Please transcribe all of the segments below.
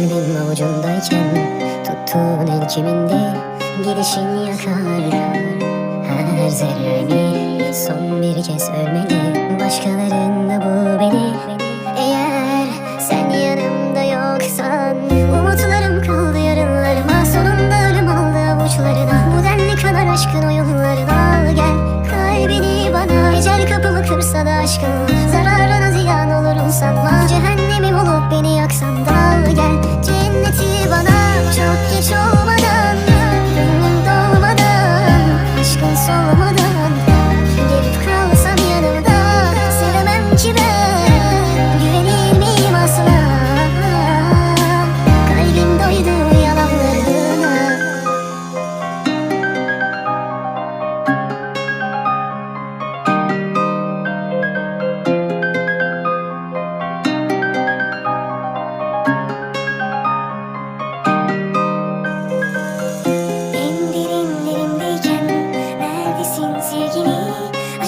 Kalbim avucundayken Tuttuğun el kimindi Gidişin yakar? Her zerremi Son bir kez ölmeli Başkalarında bu beni. Eğer sen yanımda yoksan Umutlarım kaldı yarınlarıma. Sonunda ölüm aldı avuçlarına. Bu denli kadar aşkın oyunlarına. Al gel kalbini bana. Ecel kapımı kırsa da aşkın. Zararına ziyan olurum sanma. Cehennemim olup beni yaksan da Al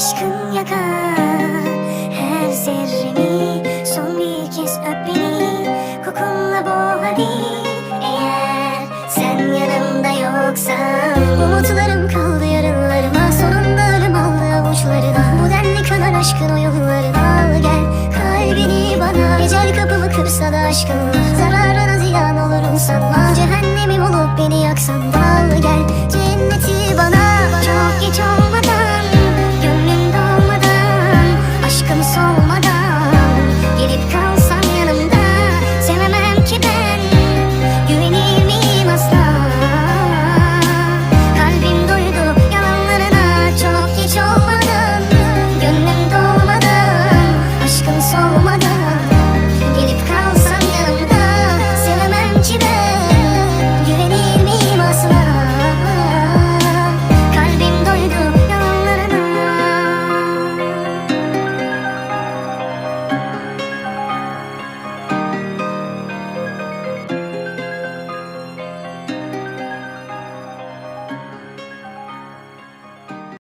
Aşkın yakar Her zerremi Son bir kez öp beni Kokunla boğ hadi. Eğer sen yanımda yoksan. Umutlarım kaldı yarınlarıma Sonunda ölüm aldı avuçlarına. Bu denli kadar aşkın oyunlarına Al gel. Kalbini bana Ecel kapımı kırsa da aşkınla. Zararına ziyan olurum sanma Cehennemim olup beni yaksan